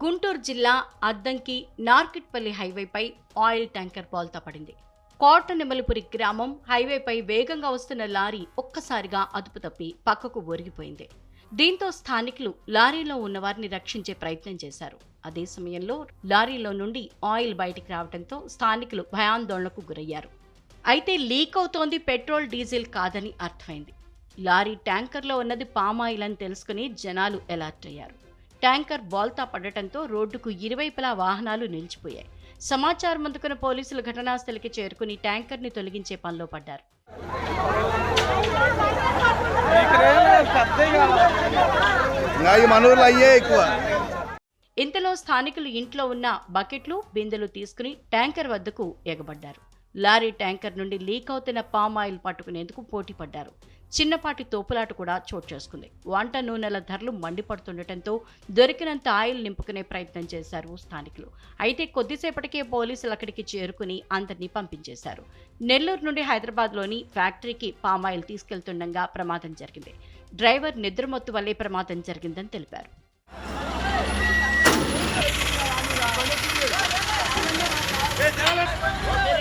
గుంటూరు జిల్లా అద్దంకి నార్కిట్పల్లి హైవేపై oil tanker బోల్తా పడింది. కోటనిమలపురి గ్రామం హైవేపై వేగంగా వస్తున్న లారీ ఒక్కసారిగా అదుపు తప్పి పక్కకు ఒరిగిపోయింది. దీంతో స్థానికులు లారీలో ఉన్నవారిని రక్షించే ప్రయత్నం చేశారు. అదే సమయంలో లారీలో నుండి ఆయిల్ బయటికి రావడంతో స్థానికులు భయాందోళనకు గురయ్యారు. అయితే లీక్ అవుతోంది పెట్రోల్ డీజిల్ కాదని అర్థమైంది. లారీ ట్యాంకర్లో ఉన్నది పామాయిల్ అని తెలుసుకుని జనాలు ఎలర్ట్ అయ్యారు. ట్యాంకర్ బోల్తా పడటంతో రోడ్డుకు ఇరువైపులా వాహనాలు నిలిచిపోయాయి. సమాచారం అందుకున్న పోలీసులు ఘటనాస్థలికి చేరుకుని ట్యాంకర్ని తొలగించే పనిలో పడ్డారు. ఇంతలో స్థానికులు ఇంట్లో ఉన్న బకెట్లు బిందెలు తీసుకుని ట్యాంకర్ వద్దకు ఎగబడ్డారు. లారీ ట్యాంకర్ నుండి లీక్ అవుతున్న పామ్ ఆయిల్ పట్టుకునేందుకు పోటీ పడ్డారు. చిన్నపాటి తోపులాట కూడా చోటు చేసుకుంది. వంట నూనెల ధరలు మండిపడుతుండటంతో దొరికినంత ఆయిల్ నింపుకునే ప్రయత్నం చేశారు స్థానికులు. అయితే కొద్దిసేపటికే పోలీసులు అక్కడికి చేరుకుని అందరినీ పంపించేశారు. నెల్లూరు నుండి హైదరాబాద్లోని ఫ్యాక్టరీకి పామాయిల్ తీసుకెళ్తుండగా ప్రమాదం జరిగింది. డ్రైవర్ నిద్రమత్తు వల్లే ప్రమాదం జరిగిందని తెలిపారు. Hey, Dallas!